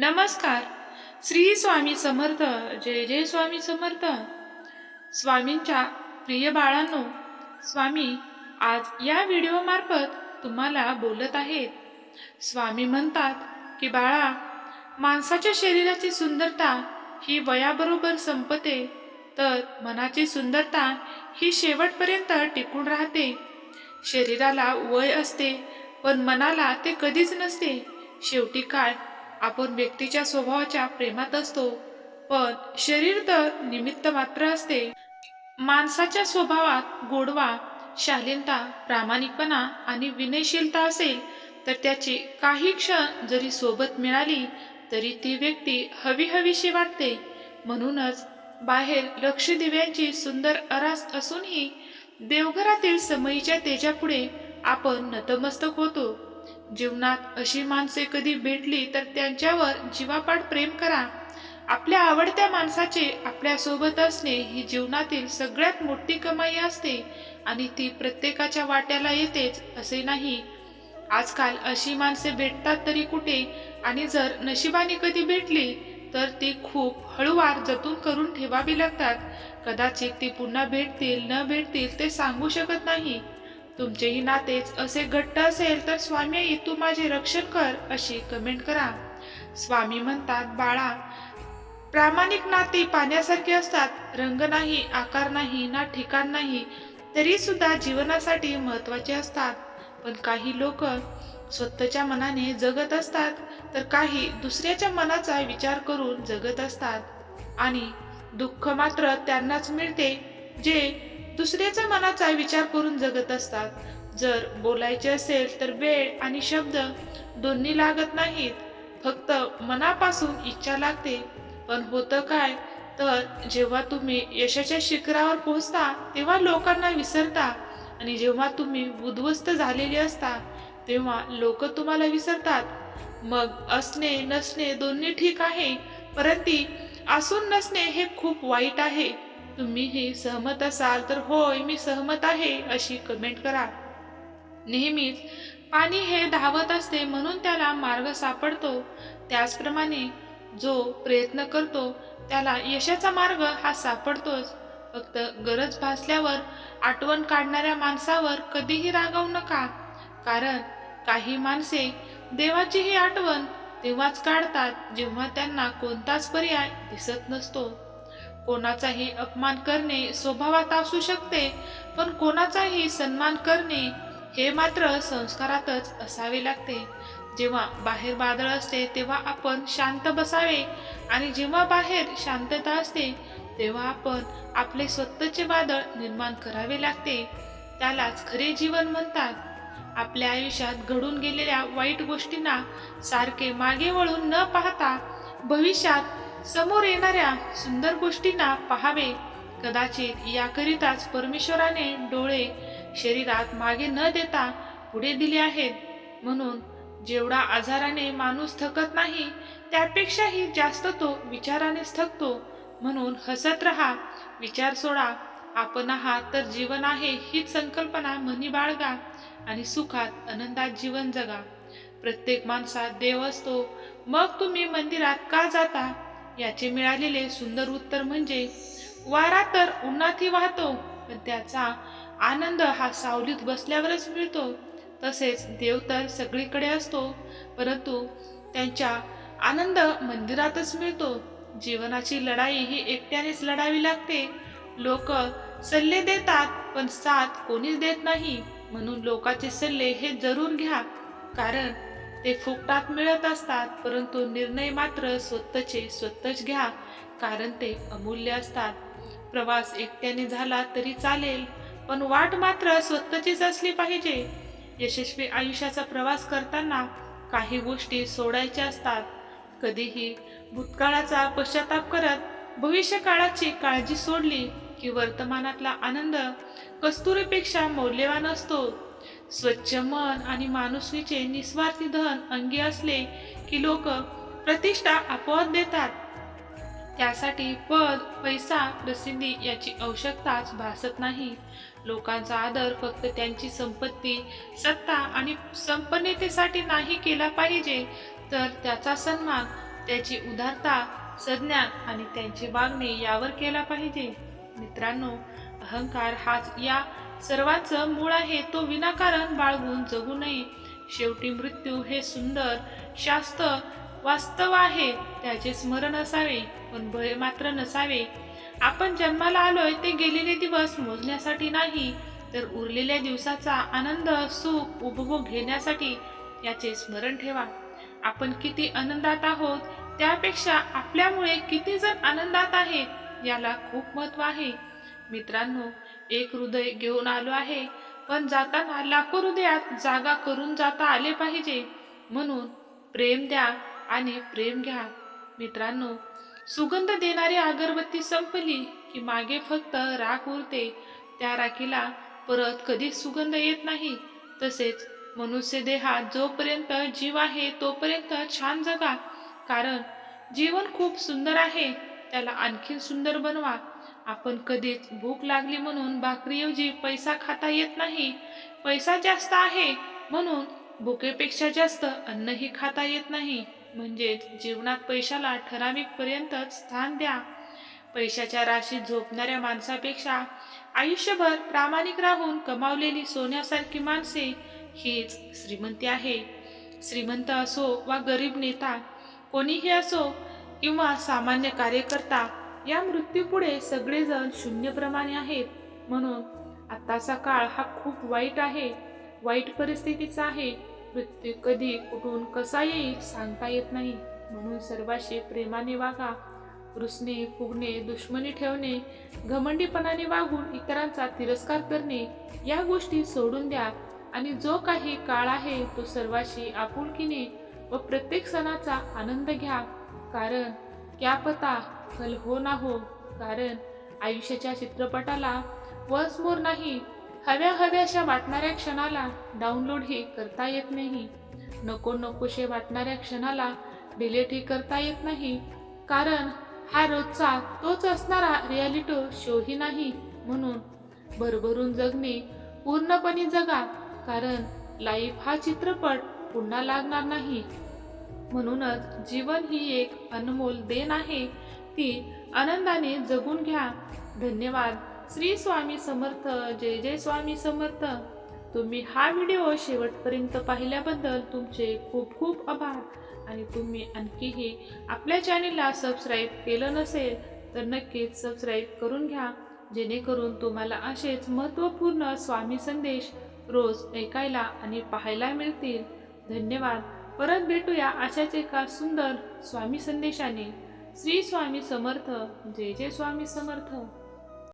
नमस्कार. श्री स्वामी समर्थ जय जय स्वामी समर्थ. स्वामींच्या प्रिय बाळांनो स्वामी आज या व्हिडिओमार्फत तुम्हाला बोलत आहेत. स्वामी म्हणतात की बाळा माणसाच्या शरीराची सुंदरता ही वयाबरोबर संपते तर मनाची सुंदरता ही शेवटपर्यंत टिकून राहते. शरीराला वय असते पण मनाला ते कधीच नसते. शेवटी काय आपण व्यक्तीच्या स्वभावाच्या प्रेमात असतो पण शरीर तर निमित्त मात्र असते. माणसाच्या स्वभावात गोडवा शालीनता प्रामाणिकपणा आणि विनयशीलता असेल तर त्याची काही क्षण जरी सोबत मिळाली तरी ती व्यक्ती हवी हवीशी वाटते. म्हणूनच बाहेर लक्ष दिव्यांची सुंदर अरास असूनही देवघरातील समयीच्या तेजापुढे आपण नतमस्तक होतो. जीवनात अशी माणसे कधी भेटली तर त्यांच्यावर जीवापाड प्रेम करा. आपल्या आवडत्या माणसाचे आपल्यासोबत असणे ही जीवनातील सगळ्यात मोठी कमाई असते आणि ती प्रत्येकाच्या वाट्याला येतेच असे नाही. आजकाल अशी माणसे भेटतात तरी कुठे आणि जर नशिबाने कधी भेटली तर ती खूप हळूवार जतून करून ठेवावी लागतात. कदाचित ती पुन्हा भेटतील न भेटतील ते सांगू शकत नाही. तुमचेही नातेच असे घट्ट असेल तर स्वामी आई तू माझे रक्षण कर अशी कमेंट करा. स्वामी म्हणतात बाळा प्रामाणिक नाते पाण्यासारखे असतात. रंग नाही आकार नाही ना ठिकाण नाही तरी सुद्धा जीवनासाठी महत्त्वाचे असतात. पण काही लोक स्वतःच्या मनाने जगत असतात तर काही दुसऱ्याच्या मनाचा विचार करून जगत असतात. आणि दुःख मात्र त्यांनाच मिळते जे दुसऱ्याच्या मनाचा विचार करून जगत असतात. जर बोलायचे असेल तर वेळ आणि शब्द दोन्ही लागत नाहीत. फक्त मनापासून इच्छा लागते. पण होतं काय? तर जेव्हा तुम्ही यशाच्या शिखरावर पोहोचता तेव्हा लोकांना विसरता. आणि जेव्हा तुम्ही उद्ध्वस्त झालेले असता तेव्हा लोक तुम्हाला विसरतात. मग असणे नसणे दोन्ही ठीक आहे. परंतु असून नसणे हे खूप वाईट आहे. तुम्ही हे सहमत असाल तर होय मी सहमत आहे अशी कमेंट करा. नेहमीच पाणी हे धावत असते म्हणून त्याला मार्ग सापडतो. त्याचप्रमाणे जो प्रयत्न करतो त्याला यशाचा मार्ग हा सापडतोच. फक्त गरज भासल्यावर आठवण काढणाऱ्या माणसावर कधीही रागावू नका. कारण काही माणसे देवाचीही आठवण तेव्हाच काढतात जेव्हा त्यांना कोणताच पर्याय दिसत नसतो. कोणाचाही अपमान करणे स्वभावात असू शकते पण कोणाचाही सन्मान करणे हे मात्र संस्कारातच असावे लागते. जेव्हा बाहेर वादळ असते तेव्हा आपण शांत बसावे आणि जेव्हा बाहेर शांतता असते तेव्हा आपण आपले स्वतःचे वादळ निर्माण करावे लागते. त्यालाच खरे जीवन म्हणतात. आपल्या आयुष्यात घडून गेलेल्या वाईट गोष्टींना सारखे मागे वळून न पाहता भविष्यात समोर येणाऱ्या सुंदर गोष्टींना पाहावे. कदाचित याकरिताच परमेश्वराने डोळे शरीरात मागे न देता पुढे दिले आहेत. म्हणून जेवढा आजाराने माणूस थकत नाही त्यापेक्षाही जास्त तो विचारानेच थकतो. म्हणून हसत रहा विचार सोडा. आपण आहात तर जीवन आहे हीच संकल्पना मनी बाळगा आणि सुखात आनंदात जीवन जगा. प्रत्येक माणसात देव असतो. मग तुम्ही मंदिरात का जाता? याचे मिळालेले सुंदर उत्तर म्हणजे वारा तर उन्हातही वाहतो पण त्याचा आनंद हा सावलीत बसल्यावरच मिळतो. तसेच देव तर सगळीकडे असतो परंतु त्यांच्या आनंद मंदिरातच मिळतो. जीवनाची लढाई ही एकट्यानेच लढावी लागते. लोक सल्ले देतात पण साथ कोणीच देत नाही. म्हणून लोकाचे सल्ले हे जरूर घ्या. कारण ते फुकटात मिळत असतात परंतु निर्णय मात्र स्वतःचे स्वतःच घ्या कारण ते अमूल्य असतात. प्रवास एकट्याने झाला तरी चालेल पण वाट मात्र स्वतःचीच असली पाहिजे. यशस्वी आयुष्याचा प्रवास करताना काही गोष्टी सोडायच्या असतात. कधीही भूतकाळाचा पश्चाताप करत भविष्यकाळाची काळजी सोडली की वर्तमानातला आनंद कस्तुरीपेक्षा मौल्यवान असतो. स्वच्छ मन आणि माणुसकीचे निस्वार्थी धन अंगी असले की लोक प्रतिष्ठा आपोआप देतात. त्यासाठी पद पैसा प्रसिद्धी याची आवश्यकताच भासत नाही. लोकांचा आदर फक्त त्यांची संपत्ती सत्ता आणि संपन्नतेसाठी नाही केला पाहिजे तर त्याचा सन्मान त्याची उदारता संज्ञान आणि त्यांची वागणे यावर केला पाहिजे. मित्रांनो अहंकार हाच या सर्वांचं मूळ आहे तो विनाकारण बाळगून जगू नये शेवटी मृत्यू हे सुंदर शास्त्र वास्तव आहे. त्याचे स्मरण असावे पण भय मात्र नसावे. आपण जन्माला आलोय ते गेलेले दिवस मोजण्यासाठी नाही तर उरलेल्या दिवसाचा आनंद सुख उपभोग घेण्यासाठी याचे स्मरण ठेवा. आपण किती आनंदात आहोत त्यापेक्षा आपल्यामुळे किती जण आनंदात आहेत याला खूप महत्त्व आहे. मित्रांनो एक हृदय घेऊन आलो आहे. पण जाताना लाखो हृदयात जागा करून जाता आले पाहिजे. म्हणून प्रेम द्या आणि प्रेम घ्या. मित्रांनो सुगंध देणारी अगरबत्ती संपली की मागे फक्त राख उरते. त्या राखीला परत कधीच सुगंध येत नाही. तसेच मनुष्य देहात जोपर्यंत जीव आहे तोपर्यंत छान जगा. कारण जीवन खूप सुंदर आहे. त्याला आणखीन सुंदर बनवा. आपण कधीच भूक लागली म्हणून भाकरीऐवजी पैसा खाता येत नाही. पैसा जास्त आहे म्हणून भुकेपेक्षा जास्त अन्नही खाता येत नाही. म्हणजेच जीवनात पैशाला ठराविक पर्यंतच स्थान द्या. पैशाच्या राशीत झोपणाऱ्या माणसापेक्षा आयुष्यभर प्रामाणिक राहून कमावलेली सोन्यासारखी माणसे हीच श्रीमंती आहे. श्रीमंत असो वा गरीब नेता कोणीही असो किंवा सामान्य कार्यकर्ता या मृत्यूपुढे सगळेजण शून्यप्रमाणे आहेत. म्हणून आत्ताचा काळ हा खूप वाईट आहे. वाईट परिस्थितीचा आहे. मृत्यू कधी कुठून कसा येईल सांगता येत नाही. म्हणून सर्वाशी प्रेमाने वागा. रुसणे फुगणे दुश्मनी ठेवणे घमंडीपणाने वागून इतरांचा तिरस्कार करणे या गोष्टी सोडून द्या. आणि जो काही काळ आहे तो सर्वाशी आपुलकीने व प्रत्येक सणाचा आनंद घ्या. कारण क्या पता कल हो ना हो. कारण आयुष्याच्या चित्रपटाला वस मोर नाही. हव्या हव्याशा वाटणाऱ्या क्षणाला डाउनलोड हे करता येत नाही. नको नकोशे वाटणाऱ्या क्षणाला डिलेटही करता येत नाही. कारण हा रोजचा तोच असणारा रियालिटी शोही नाही म्हणून भरभरून जगणे पूर्णपणे जगा. कारण लाईफ हा चित्रपट पुन्हा लागणार नाही. म्हणूनच जीवन ही एक अनमोल देण आहे. ती आनंदाने जगून घ्या. धन्यवाद. श्री स्वामी समर्थ. जय जय स्वामी समर्थ. तुम्ही हा व्हिडिओ शेवटपर्यंत पाहिल्याबद्दल तुमचे खूप खूप आभार. आणि तुम्ही आणखीही आपल्या चॅनेलला सबस्क्राईब केलं नसेल तर नक्कीच सबस्क्राईब करून घ्या. जेणेकरून तुम्हाला असेच महत्त्वपूर्ण स्वामी संदेश रोज ऐकायला आणि पाहायला मिळतील. धन्यवाद. परत भेटूया अशाच एका सुंदर स्वामी संदेशाने. श्री स्वामी समर्थ. जय जय स्वामी समर्थ.